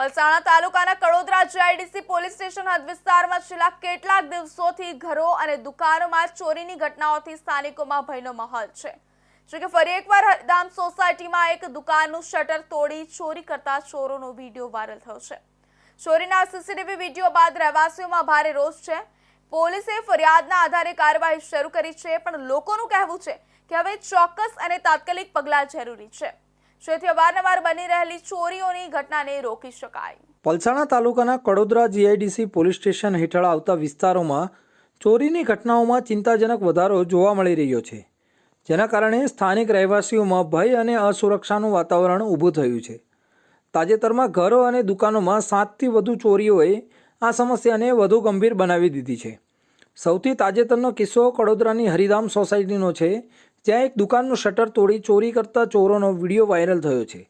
પલસાણા તાલુકાના Kadodara GIDC police station હદ વિસ્તારમાં છેલ્લા કેટલાક દિવસોથી ઘરો અને દુકાનોમાં ચોરીની ઘટનાઓથી સ્થાનિકોમાં ભયનો માહોલ છે. જો કે ફરી એકવાર હરિધામ સોસાયટીમાં એક દુકાનનું શટર તોડી ચોરી કરતા ચોરોનો વીડિયો વાયરલ થયો છે. ચોરીના સીસીટીવી વીડિયો બાદ રહેવાસીઓમાં ભારે રોષ છે. પોલીસે ફરિયાદના આધારે કાર્યવાહી શરૂ કરી છે, પણ લોકોનું કહેવું છે કે હવે ચોક્કસ અને તાત્કાલિક પગલાં જરૂરી છે. જેથી અવારનવાર બની રહેલી ચોરીઓની ઘટનાને રોકી શકાય. પલસાણા તાલુકાના કડોદરા જીઆઈડીસી પોલીસ સ્ટેશન હેઠળ આવતા વિસ્તારોમાં ચોરીની ઘટનાઓમાં ચિંતાજનક વધારો જોવા મળી રહ્યો છે, જેના કારણે સ્થાનિક રહેવાસીઓમાં ભય અને અસુરક્ષાનું વાતાવરણ ઊભું થયું છે. તાજેતરમાં ઘરો અને દુકાનોમાં સાતથી વધુ ચોરીઓએ આ સમસ્યાને વધુ ગંભીર બનાવી દીધી છે. સૌથી તાજેતરનો કિસ્સો કડોદરાની હરિધામ સોસાયટીનો છે જ્યાં એક દુકાનનું શટર તોડી ચોરી કરતા ચોરોનો વીડિયો વાયરલ થયો છે.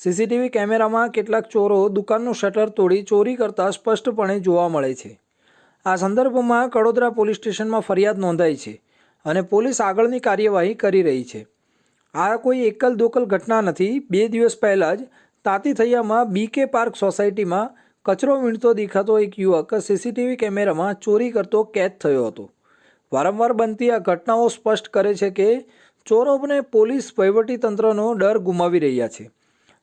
સીસીટીવી કેમેરામાં કેટલાક ચોરો દુકાનનું શટર તોડી ચોરી કરતા સ્પષ્ટપણે જોવા મળે છે. આ સંદર્ભમાં કડોદરા પોલીસ સ્ટેશનમાં ફરિયાદ નોંધાઈ છે અને પોલીસ આગળની કાર્યવાહી કરી રહી છે. આ કોઈ એકલ દોકલ ઘટના નથી. બે દિવસ પહેલાં જ તાતીથૈયામાં બીકે પાર્ક સોસાયટીમાં કચરો વીણતો દેખાતો એક યુવક સીસીટીવી કેમેરામાં ચોરી કરતો કેદ થયો હતો. વારંવાર બનતી આ ઘટનાઓ સ્પષ્ટ કરે છે કે ચોરોને પોલીસ વહીવટીતંત્રનો ડર ગુમાવી રહ્યા છે.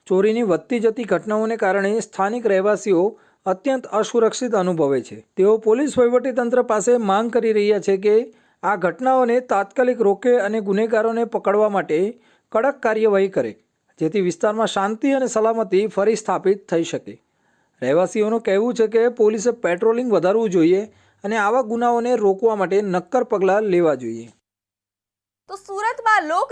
ચોરીની વધતી જતી ઘટનાઓને કારણે સ્થાનિક રહેવાસીઓ અત્યંત અસુરક્ષિત અનુભવે છે. તેઓ પોલીસ વહીવટીતંત્ર પાસે માંગ કરી રહ્યા છે કે આ ઘટનાઓને તાત્કાલિક રોકે અને ગુનેગારોને પકડવા માટે કડક કાર્યવાહી કરે, જેથી વિસ્તારમાં શાંતિ અને સલામતી ફરી સ્થાપિત થઈ શકે. રહેવાસીઓનું કહેવું છે કે પોલીસે પેટ્રોલિંગ વધારવું જોઈએ અને આવા ગુનાઓને રોકવા માટે નક્કર પગલાં લેવા જોઈએ. તો સુરતમાં લોક